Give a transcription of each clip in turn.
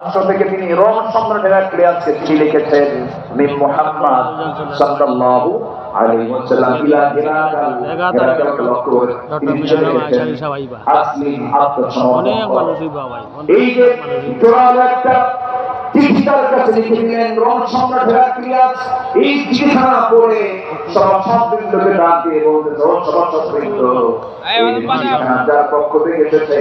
রাষ্ট্র থেকে তিনি রোম সম্রাট হেরাক্লিয়াসকে চিঠি লিখেছেন মিম মুহাম্মদ সাল্লাল্লাহু আলাইহি ওয়াসাল্লাম ইলা হিরাকাল হিরাকালকে লক্ষ্য করে তিনি চিঠি লিখেছেন আসলিম আত্মসমর্পণ অনেক কর। মানুষ হইব ভাই এই যে জোরালো একটা চিঠি তার কাছে লিখে দিলেন রোম সম্রাট হেরাক্লিয়াস এই চিঠিখানা পড়ে সভাসদবৃন্দকে ডাক দিয়ে বলতেছে ও সভাসদবৃন্দ এই চিঠিখানা যার পক্ষ থেকে এসেছে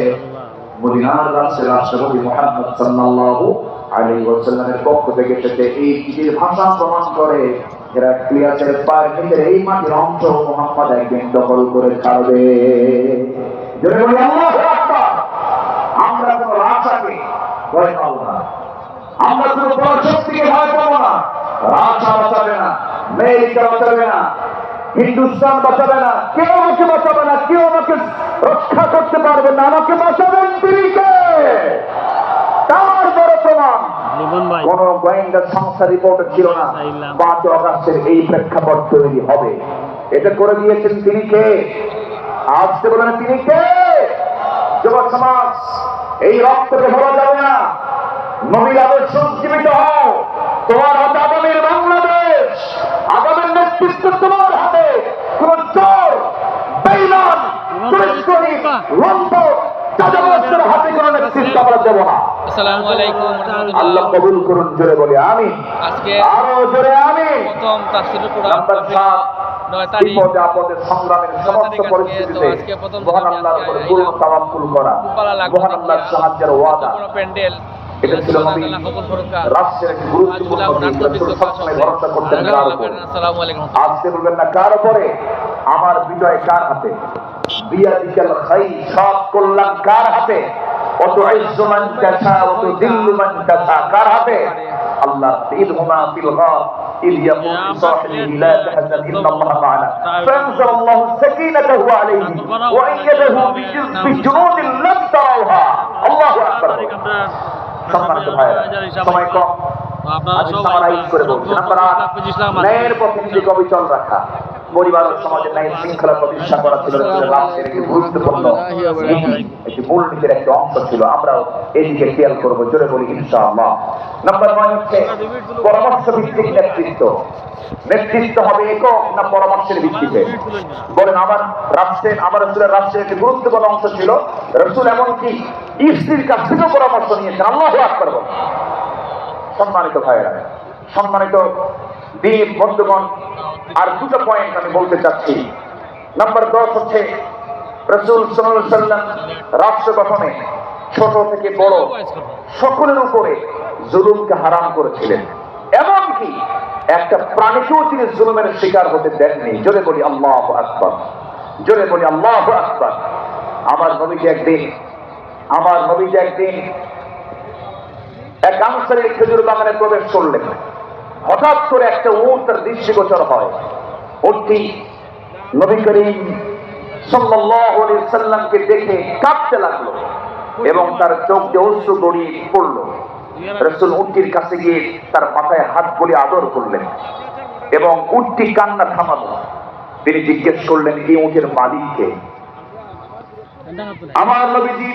মদিনার সাল্লাল্লাহু আলাইহি ওয়াসাল্লামের পক্ষ থেকে এই ভাষা প্রমাণ করে নিচে এই মাটির অংশ মোহাম্মদ একদিন দখল করে ছাড়বে। জোরে বলি আল্লাহু আকবার! আমরা কোন ভয় না। আমরা কোন ভয় না। বাঁচাবে না, আমেরিকা বাঁচাবে না, হিন্দুস্তান বাঁচাবে না, কেউ আমাকে বাঁচাবে না, কেউ আমাকে রক্ষা করতে পারবে না, আমাকে বাঁচাবেন তিনি কে তার বড় প্রমাণ লিবন ভাই কোন গোয়েন্দা সংস্থা রিপোর্ট ছিল না। পাঁচ অগাস্টের এই প্রেক্ষাপট তৈরি হবে। এটা করে দিয়েছেন তিনি কে? আজকে বলেন তিনি কে? যুবক সমাজ এই রক্তকে ভরা যাবে না। নবীর আদর্শ জীবিত হও। তোমার হাতে আগামীর বাংলাদেশ আগামীর নেতৃত্ব তোমার হাতে। কোন চোর বেইমান লম্পট চাঁদাবাজদের হাতে কোনো নেতৃত্ব আমরা দেবো না। আসসালামু আলাইকুম আল্লাহ কবুল করুন জোরে বলি আমি আজকে আরও জোরে আমি প্রথম তাফসিরুল কোরআন নয় তারিখ। বিপদে সংগ্রামের সমস্ত পরিস্থিতিতে আজকে প্রথম মহান আল্লাহর আজকে পূর্ণ তাওয়াক্কুল করা মহান আল্লাহর সাহায্যের ওয়াদা। প্যান্ডেল। এটা ছিল নবী রাষ্ট্রের একটি গুরুত্বপূর্ণ সবসময় ভরসা করতেন কার উপর? আজকে বলবেন না কার উপরে? আমার বিজয় কার হাতে? বিয়াদিকাল খাই সব কল্যাণ কার হাতে? অত ইজ্জু মান তাশা অত দিল্লু মান তাশা কার হাতে আল্লাহ ইদহুমা ফিল গার إذ يقول لصاحبه لا تحزن إن الله معنا فأنزل الله سكينته عليه وأيده بجز- بجنود لم تروها الله أكبر সম্মানিত ভাইরা সময় কম আপনারা আমি সবাই সামারাইজ করে বলছি নাম্বার আট ন্যায়ের পক্ষে নিজেকে অবিচল রাখা পরিবার ও সমাজের ন্যায় শৃঙ্খলা প্রতিষ্ঠা করা ছিল গুরুত্বপূর্ণ একটি মূল নীতির একটি অংশ ছিল। আমরাও এদিকে খেয়াল করব, জোরে বলি ইনশাআল্লাহ। নাম্বার নয় হচ্ছে পরামর্শ ভিত্তিক নেতৃত্ব। নেতৃত্ব হবে একক না পরামর্শের ভিত্তিতে? বলেন, আমার রাষ্ট্রের, আমার রসুলের রাষ্ট্রের একটি গুরুত্বপূর্ণ অংশ ছিল। রসুল এমনকি স্ত্রীর কাছ থেকেও পরামর্শ নিয়েছেন। আল্লাহ আকবর সম্মানিত ভাইয়েরা, সম্মানিত দ্বীপ বন্ধুগণ আর দুটো পয়েন্ট আমি বলতে চাচ্ছি। নাম্বার দশ হচ্ছে রসুল সাল্লাম রাষ্ট্র গঠনে ছোট থেকে বড় সকলের উপরে জুলুমকে হারাম করেছিলেন। এমনকি একটা প্রাণীকেও তিনি জুলুমের শিকার হতে দেননি। জোরে বলি আল্লাহ আকবর। জোরে বলি আল্লাহ আকবর। আমার নবীজি একদিন, আমার নবীজি একদিন এক আনসারের খেজুর বাগানে প্রবেশ করলেন। হঠাৎ করে একটা উট তার দৃষ্টিগোচর হয়। উটটি নবী করিম সাল্লামকে দেখে কাঁপতে লাগল এবং তার চোখ দিয়ে অশ্রু গড়িয়ে পড়ল। রসুল উটটির কাছে গিয়ে তার মাথায় হাত বলে আদর করলেন এবং উটটি কান্না থামালো। তিনি জিজ্ঞেস করলেন, এই উটের মালিককে? আমার নবীজি